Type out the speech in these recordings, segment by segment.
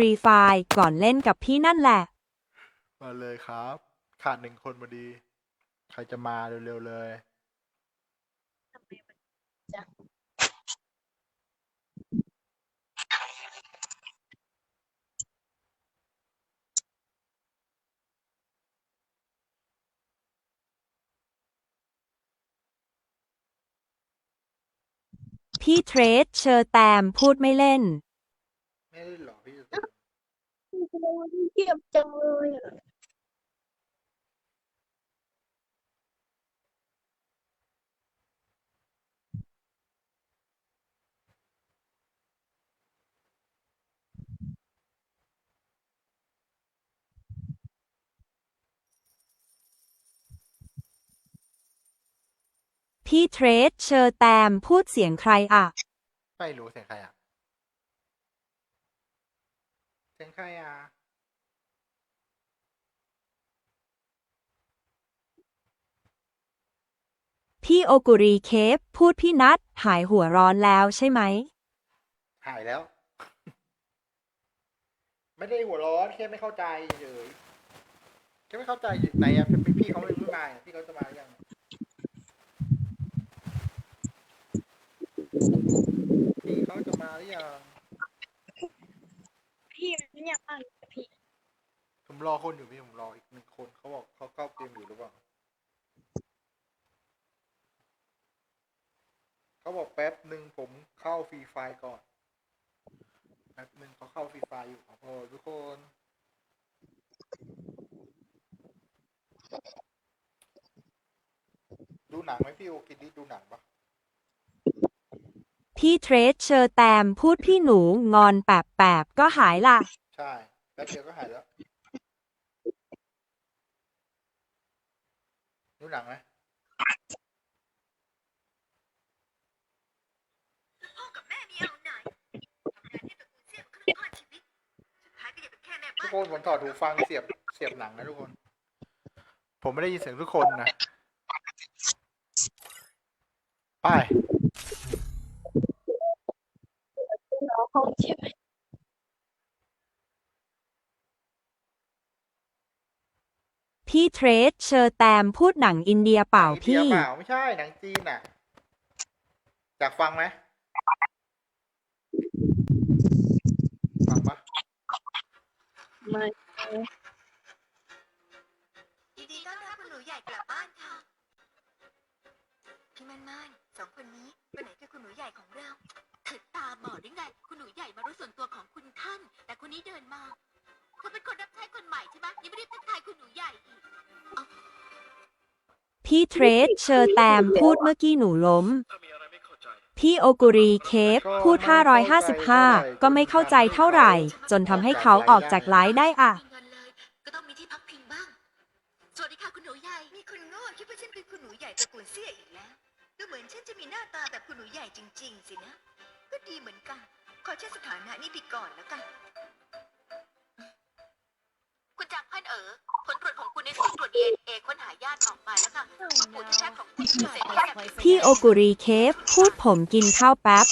รีไฟก่อนเล่นกับพี่นั่นแหละ มาเลยครับ ขาดหนึ่งคนพอดี ใครจะมาเร็วๆเลย พี่เทรดเชอร์แตมพูดไม่เล่น ไม่ได้หรอ พี่เก็บจังเลยอะพี่เทรดเชอร์แตมพูดเสียงใครอะไม่รู้เสียงใครอะ เสียงใครอะ พี่โอกุรีเคฟพูดพี่นัดหายหัวร้อนแล้วใช่ไหม หายแล้ว ไม่ได้หัวร้อนแค่ไม่เข้าใจเฉยแค่ไม่เข้าใจอยู่ไหนอะพี่พี่เขาไม่รู้มาพี่เขาจะมาหรือยังพี่เขาจะมาหรือยัง พี่มันเนี่ยบ้างพี่ผมรอคนอยู่พี่ผมรออีกหนึ่งคนเขาบอกเขาเข้าเกมอยู่หรือเปล่าเขาบอกแป๊บหนึ่งผมเข้าฟรีไฟก่อนแป๊บหนึ่งเขาเข้าฟรีไฟอยู่ขอโทษทุกคนดูหนังไหมพี่โอกินดิดูหนังปะ พี่เทรดเชอร์แตมพูดพี่หนูงอนแปบแปบก็หายละใช่แป๊บเดียวก็หายแล้วดูหนังไหมพ่อกับแม่มีเอาไหนทำงานที่ตระกูลเสียมาครึ่งทอดชีวิตสุดท้ายก็ยังเป็นแค่แม่ทุบ้ากนคนผมถอดหูฟังเสียบเสียบหนังนะทุกคน ผมไม่ได้ยินเสียงทุกคนนะ ไป น้องเขาใช่ไหมพี่เทรดเชอร์แตมพูดหนังอินเดียเปล่าหนังอินพี่เดียเปล่าไม่ใช่หนังจีนอะอยากฟังไหมฟังปะไม่ยินดีต้อนรับคุณหนูใหญ่กลับบ้านค่ะพี่มันมันสองคนนี้คนไหนคือคุณหนูใหญ่ของเราเถิด ตาบอดหรือไง คุณหนูใหญ่มารู้ส่วนตัวของคุณท่าน แต่คนนี้เดินมาเธอเป็นคนรับใช้คนใหม่ใช่ไหมยังไม่ได้ทักทายคุณหนูใหญ่อีกพี่เทรดเชอร์แตมพูดเมื่อกี้หนูล้ม พี่โอกุรีเคฟพูด 555 ก็ไม่เข้าใจเท่าไหร่ จนทำให้เขาออกจากไลฟ์ได้อะมีเงินเลยก็ต้องมีที่พักพิงบ้าง สวัสดีค่ะคุณหนูใหญ่ มีคนโง่คิดว่าฉันเป็นคุณหนูใหญ่ตระกูลเสี่ยอีกแล้ว ดูเหมือนฉันจะมีหน้าตาแบบคุณหนูใหญ่จริง ๆ สินะ ก็ดีเหมือนกัน ขอเช็คสถานะนี่ไปก่อนแล้วกัน คุณจางพันเอ๋อผลตรวจของคุณในศูนย์ตรวจ DNA ค้นหาญาติออกมาแล้วค่ะคุณปู่แท้ๆของคุณคือเศรษฐีจากพี่โอกุรีเคฟพูดผมกินข้าวแป๊บ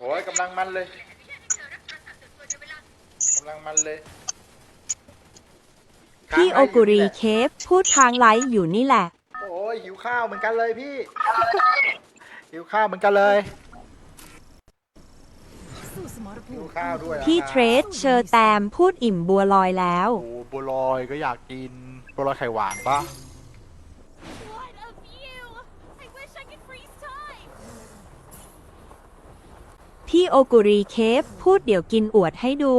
โอ้ยกำลังมันเลยกำลังมันเลยพี่โอกุรีเคฟพูดทางไลฟ์อยู่นี่แหละ โอ้ยหิวข้าวเหมือนกันเลยพี่ หิวข้าวเหมือนกันเลย หิวข้าวด้วยอะพี่เทรดเชอร์แตมพูดอิ่มบัวลอยแล้ว โอ้บัวลอยก็อยากกินบัวลอยไข่หวานปะ What a view! I wish I could freeze time. พี่โอกุรีเคฟพูดเดี๋ยวกินอวดให้ดู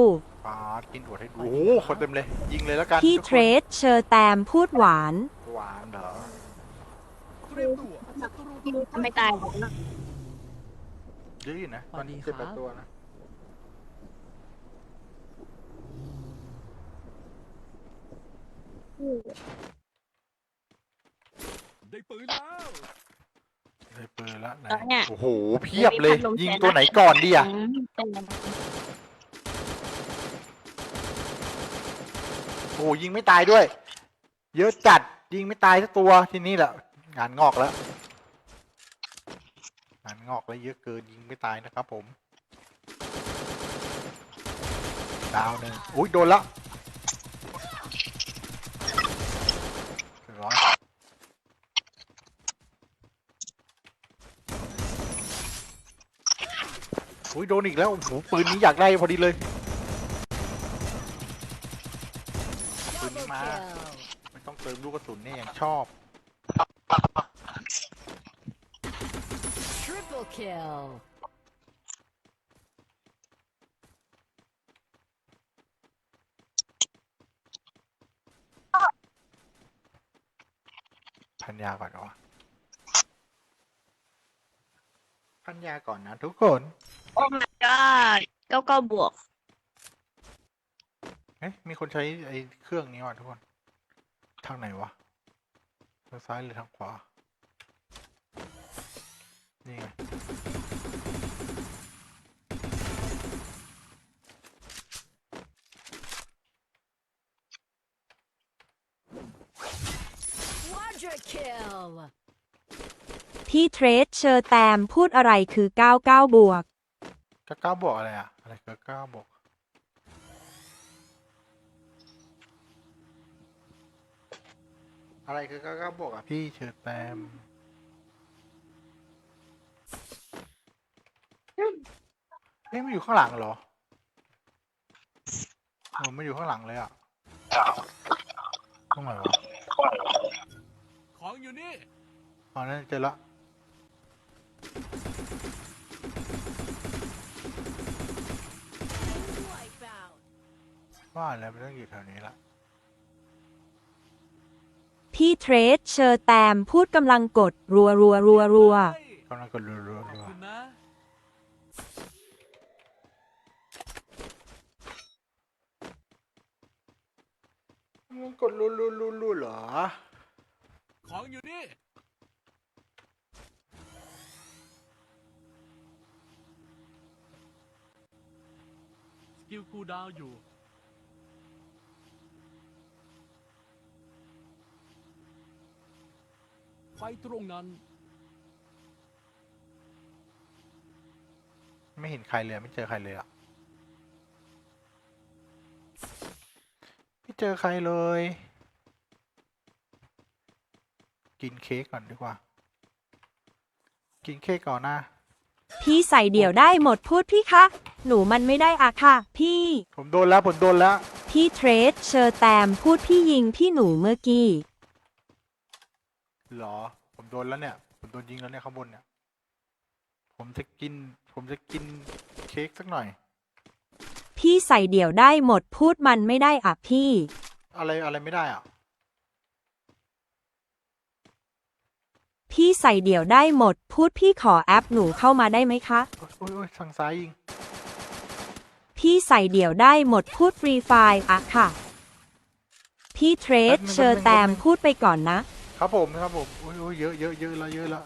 ปาดกินอวดให้ดูโอ้โหคนเต็มเลย ยิงเลยแล้วกันพี่ทุกเทคนรดเชอร์แตมพูดหวาน หวานเหรอทำไมตายหมดนะเยอะอยู่นะสวัสดีเจ็ดแปดครับตัวนะ ได้ปืนแล้วเลยเปิดละไหนแล้วเนี่ยโอ้โหเพียบเลย ยิงตัวไหนก่อนดีอะอืมเป็นยังไงโอ้โหยิงไม่ตายด้วย เยอะจัดยิงไม่ตายสักตัวที่นี่แหละงานงอกแล้วงานงอกแล้วเยอะเกินยิงไม่ตายนะครับผมไปดาวหนึ่งอุ้ยโดนละเรียบร้อย อุ้ยโดนอีกแล้วโอ้โหปืนนี้อยากได้พอดีเลยปืนนี้มาไม่ต้องเติมลูกกระสุนเนี่ยยังชอบ Triple kill. พันยาก่อนเหรอวะพันยาก่อนนะทุกคน โอ้ my god เก้าเก้าบวก เอ๊ะมีคนใช้ไอ้เครื่องนี้ว่ะทุกคน ทางไหนวะ ทางซ้ายหรือทางขวา นี่ไง Quadra kill. พี่เทรดเชอร์แตมพูดอะไรคือ 99 บวก ก็เก้าบอกอะไรอะอะไรก็เก้าบอกอะไรคือเก้าเก้าบอกอะพี่เชิญแตมเอ๊ะมันอยู่ข้างหลังเหรอโอ้มันอยู่ข้างหลังเลยอะตรงไหนวะของอยู่นี่อ๋อนั่นเจอละ ว่าแล้วมันต้องอยู่แถวนี้ละพี่เทรดเชอร์แตมพูดกำลังกด รัวรัวรัวรัวเฮ้ยกำลังกดรัวรัวขอบรัวคุณนะมันกดรัวรัวรัวรัวเหรอ ของอยู่นี่ สกิลคูลดาวน์อยู่ ไปตรงนั้น ไม่เห็นใครเลยไม่เจอใครเลยอะไม่เจอใครเลย กินเค้กก่อนดีกว่า กินเค้กก่อนนะพี่ใส่เดี่ยวได้หมดพูดพี่คะ หนูมันไม่ได้อะค่ะ พี่ ผมโดนแล้วผมโดนแล้ว พี่เทรดเชอร์แตมพูดพี่ยิงพี่หนูเมื่อกี้เหรอ ผมโดนแล้วเนี่ย ผมโดนยิงแล้วเนี่ยข้างบนเนี่ย ผมจะกิน ผมจะกินเค้กสักหน่อย พี่ใส่เดี่ยวได้หมดพูดมันไม่ได้อะพี่ อะไรอะไรไม่ได้อะ พี่ใส่เดี่ยวได้หมด พูดพี่ขอแอปหนูเข้ามาได้ไหมคะ โอ้ยโอ้ยโอ้ยทางซ้ายยิง พี่ใส่เดี่ยวได้หมดพูดฟรีไฟล์อะค่ะ พี่เทรดเชอร์แตมพูดไปก่อนนะ ครับผมครับผมโอ้ยโอ้ยเยอะเยอะเยอะล้วเยอะล้ว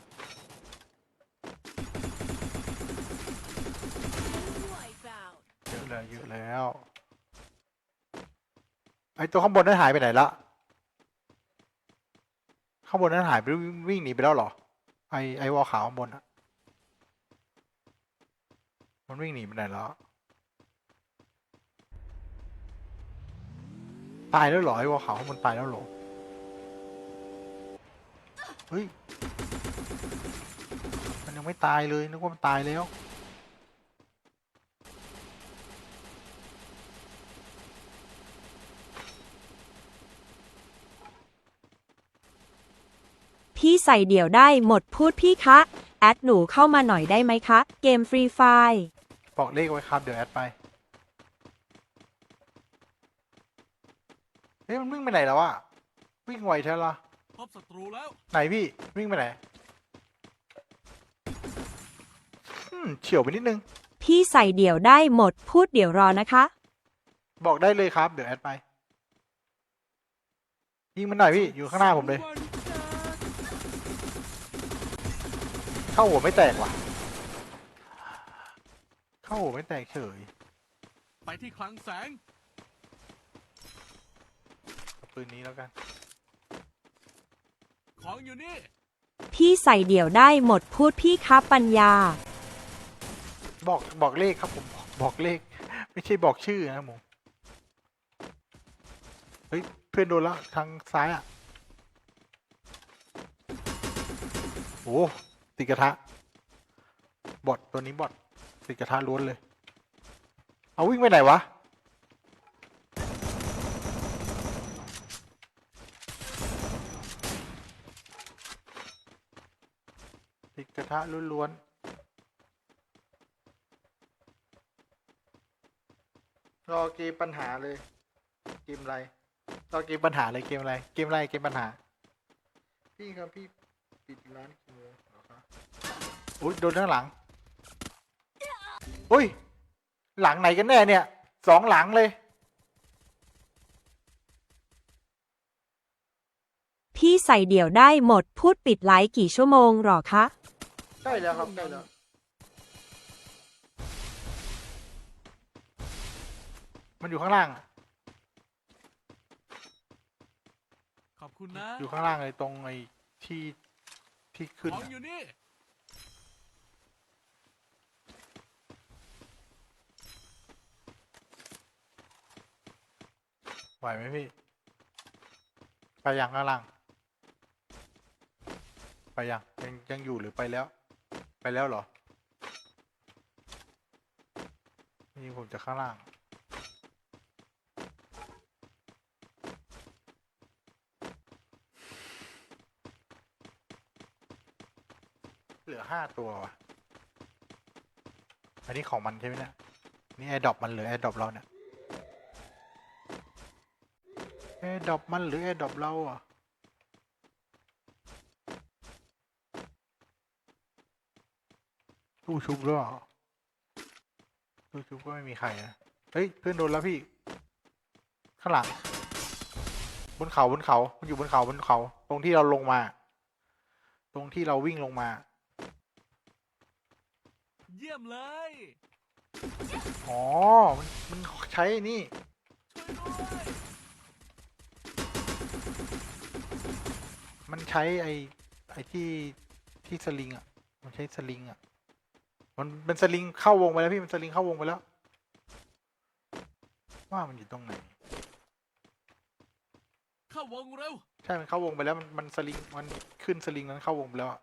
Wipeout. เยอะแล้วเยอะแล้ว ไอตัวข้างบนนั้นหายไปไหนละข้างบนนั้นหายไปวิ่งวิ่งหนีไปแล้วเหรอ ไอไอวอลขาวข้างบนอะมันวิ่งหนีไปไหนแล้วตายแล้วเหรอไอวอลขาวข้างบนตายแล้วเหรอ เฮ้ย มันยังไม่ตายเลย นึกว่ามันตายแล้วพี่ใส่เดี่ยวได้หมดพูดพี่คะ แอดหนูเข้ามาหน่อยได้ไหมคะ เกมฟรีไฟล์บอกเลขไว้ครับ เดี๋ยวแอดไปเฮ้ยมันวิ่งไปไหนแล้วอะวิ่งไวแท้ละ พบศัตรูแล้ว ไหนพี่ วิ่งไปไหนอืมเฉียวไปนิดนึง พี่ใส่เดี่ยวได้หมดพูดเดี๋ยวรอนะคะ บอกได้เลยครับ เดี๋ยวแอดไป ยิงมันหน่อยพี่ อยู่ข้างหน้าผมเลยวันจันทร์เข้าหัวไม่แตกว่ะ เข้าหัวไม่แตกเฉยไปที่คลังแสงเอาปืนนี้แล้วกัน ของอยู่นี่ พี่ใส่เดี่ยวได้หมดพูดพี่ครับปัญญา บอกบอกเลขครับผมบอกเลข ไม่ใช่บอกชื่อนะผมเฮ้ยเพื่อนโดนแล้วทางซ้ายอะโอ้ติดกระทะบอทตัวนี้บอทติดกระทะล้วนเลย เอาวิ่งไปไหนวะ ติดกระทะล้วนๆรอเกมปัญหาเลย เกมอะไรรอเกมปัญหาเลยเกมอะไร เกมอะไรเกมปัญหา พี่ครับพี่ปิดร้านกี่โมงเหรอครับอุ้ยโดนข้างหลังอุ้ย หลังไหนกันแน่เนี่ยสองหลังเลย พี่ใส่เดี่ยวได้หมดพูดปิดไลฟ์กี่ชั่วโมงหรอคะ ใกล้แล้วครับใกล้แล้วมันอยู่ข้างล่างอะขอบคุณนะ อยู่ข้างล่างเลยตรงไอ้ที่ที่ขึ้นของอะอยู่นี่ ไหวไหมพี่ ไปยังข้างล่าง ไปยังยังยังอยู่หรือไปแล้ว ไปแล้วเหรอนี่ผมจะข้างล่าง เหลือห้าตัวว่ะ อันนี้ของมันใช่ไหมเนี่ย นี่แอร์ดรอปมันหรือแอร์ดรอปเราเนี่ยแอร์ดรอปมันหรือแอร์ดรอปเราอะ ตู้ชุบหรือเปล่าตู้ชุบก็ไม่มีใครนะเฮ้ยเพื่อนโดนแล้วพี่ ข้างหลังบนเขาบนเขา มันอยู่บนเขาบนเขา ตรงที่เราลงมา ตรงที่เราวิ่งลงมา เยี่ยมเลย อ๋อ มันมันใช้นี่ ช่วยด้วยมันใช้ไอ้ไอ้ที่ที่สลิงอะ มันใช้สลิงอะ มันเป็นสลิงเข้าวงไปแล้วพี่มันสลิงเข้าวงไปแล้ว ว่ามันอยู่ตรงไหน เข้าวงเร็ว ใช่มันเข้าวงไปแล้วมันมันสลิงมันขึ้นสลิงนั้นเข้าวงไปแล้วอะ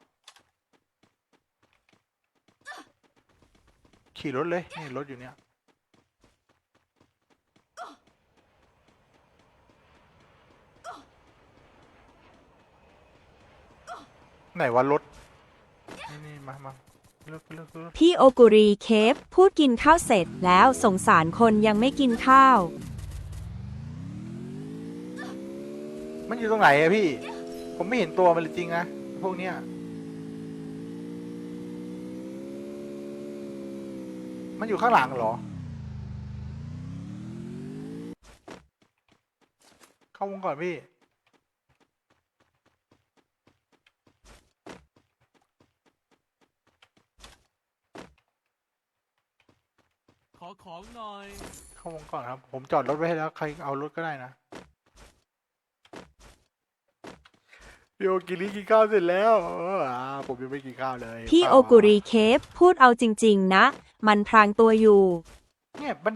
ขี่รถเลยนี่รถอยู่เนี่ยไหนวะรถ นี่นี่มามา พี่โอกุรีเคฟพูดกินข้าวเสร็จแล้วสงสารคนยังไม่กินข้าว มันอยู่ตรงไหนอะพี่ ผมไม่เห็นตัวมันเลยจริงนะ พวกเนี้ย มันอยู่ข้างหลังเหรอ เข้าวงก่อนพี่ อของหน่อย เข้าวงก่อนครับ ผมจอดรถไว้ให้แล้ว ใครเอารถก็ได้นะโยกิริกินข้าวเสร็จแล้วเอออ่าผมยังไม่กินข้าวเลยพี่ข้าวโอกุรีเคฟพูดเอาจริง ๆ นะ มันพรางตัวอยู่ เนี่ยมัน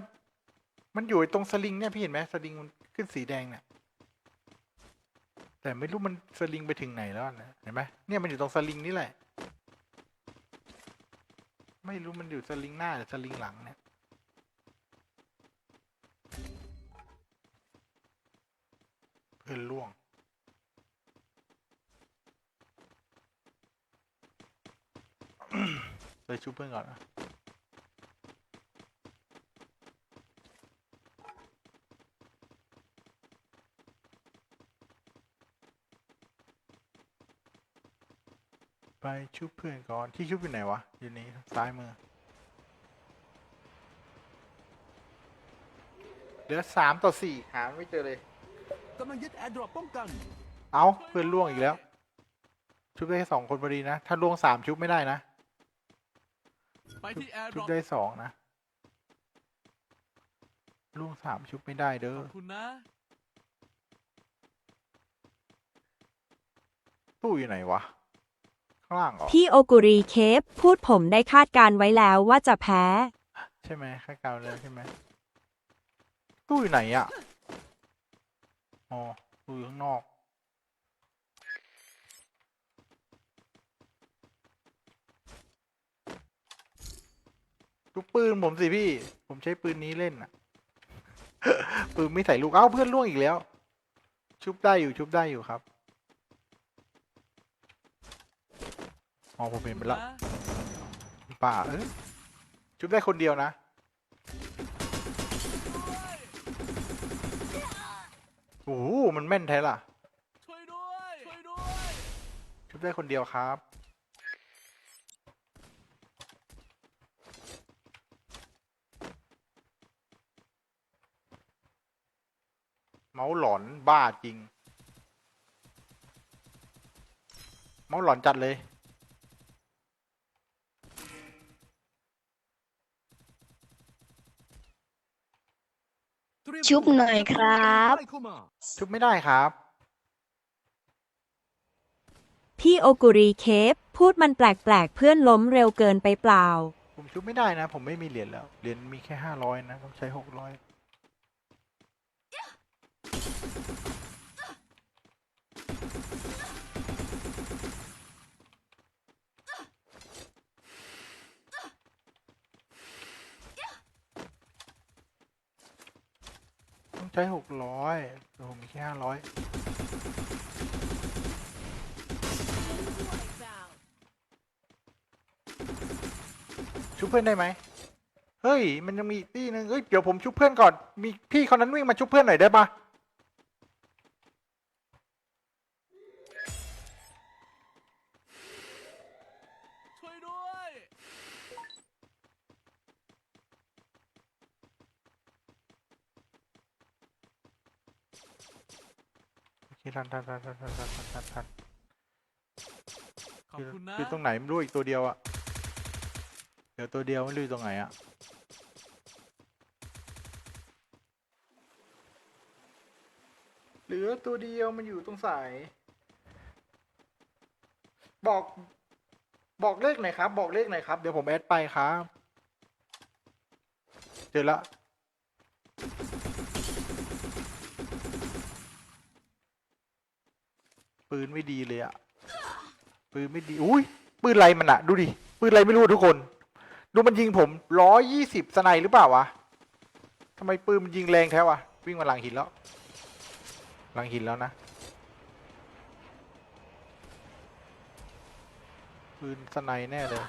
มันอยู่ตรงสลิงเนี่ยพี่เห็นไหมสลิงมันขึ้นสีแดงเนี่ย แต่ไม่รู้มันสลิงไปถึงไหนแล้วนะเห็นไหมเนี่ยมันอยู่ตรงสลิงนี่แหละ ไม่รู้มันอยู่สลิงหน้าหรือสลิงหลังเนี่ย พื่อนล่วงเลยชุบเพื่อนก่อนนะไปชุบเพื่อนก่อนที่ชุบอยู่ไหนวะ อยู่นี้ซ้ายมือ เหลือสามต่อสี่หาไม่เจอเลย กำลังยึดแอร์ดรอปป้องกัน เอาเพื่อนล่วงอีกแล้ว ชุบได้แค่สองคนพอดีนะ ถ้าล่วงสามชุบไม่ได้นะ ไปที่แอร์ดชุรบอปได้สองนะ ล่วงสามชุบไม่ได้เด้ขออบคุณนะ ตู้อยู่ไหนวะ ข้างล่างเหรอ พี่โอกุรีเคฟพูดผมได้คาดการไว้แล้วว่าจะแพ้ ใช่ไหมข้างกลางเลยใช่ไหมตู้อยู่ไหนอะ อ๋อดูอยู่ข้างนอกดูปืนผมสิพี่ ผมใช้ปืนนี้เล่นอะปืนไม่ใส่ลูก เอ้าเพื่อนล่วงอีกแล้ว ชุบได้อยู่ชุบได้อยู่ครับอ๋อผมเห็นไปแล้วนะป่าเอ้ยชุบได้คนเดียวนะ โอ้โหมันแม่นแท้ล่ะ ช่วยด้วย ช่วยด้วย ชุบได้คนเดียวครับ เมาส์หลอนบ้าจริง เมาส์หลอนจัดเลย ชุบหน่อยครับเข้ามาชุบไม่ได้ครับ พี่โอกุรีเคฟพูดมันแปลกๆ เพื่อนล้มเร็วเกินไปเปล่า ผมชุบไม่ได้นะ ผมไม่มีเหรียญแล้ว เหรียญมีแค่ห้าร้อยนะ ต้องใช้หกร้อย ใช้หกร้อยแต่ผมมีแค่ห้าร้อยชุบเพื่อนได้ไหมเฮ้ย มันยังมีอีกที่นึงเฮ้ย เดี๋ยวผมชุบเพื่อนก่อน มีพี่คนนั้นวิ่งมาชุบเพื่อนหน่อยได้ปะ โอเคทันทันทันทันทันทันทันทันทันขอบคุณนะอยู่ตรงไหนไม่รู้อีกตัวเดียวอะเดี๋ยวตัวเดียวไม่รู้ตรงไหนอะเหลือตัวเดียวมันอยู่ตรงสาย บอก บอกเลขหน่อยครับ บอกเลขหน่อยครับ เดี๋ยวผมแอดไปครับ เจอละ ปืนไม่ดีเลยอะปืนไม่ดีอุ้ยปืนไรมันอะดูดิปืนไรไม่รู้ทุกคน ดูมันยิงผมร้อยยี่สิบสไนหรือเปล่าวะทำไมปืนมันยิงแรงแท้วะวิ่งมาหลังหินแล้ว หลังหินแล้วนะปืนสไนแน่เลย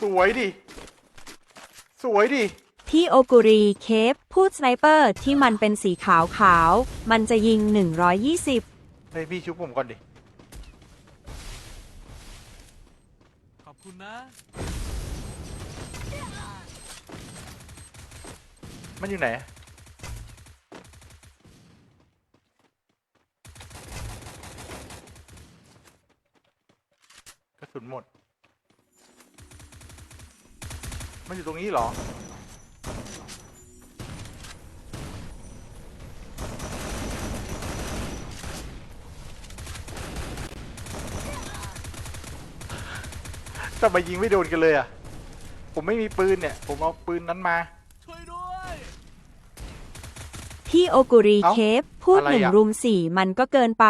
สวยดิ สวยดิ พี่โอกุรีเคฟพูดสไนเปอร์ที่มันเป็นสีขาวขาวๆมันจะยิง 120 เฮ้ยพี่ชุบผมก่อนดิ ขอบคุณนะ มันอยู่ไหน กระสุนหมด มันอยู่ตรงนี้เหรอ ทำไมยิงไม่โดนกันเลยอะ ผมไม่มีปืนเนี่ย ผมเอาปืนนั้นมา ช่วยด้วย พี่โอกุรีเอ้าเคฟพูดอะไรหนึ่งอะรุมสี่มันก็เกินไป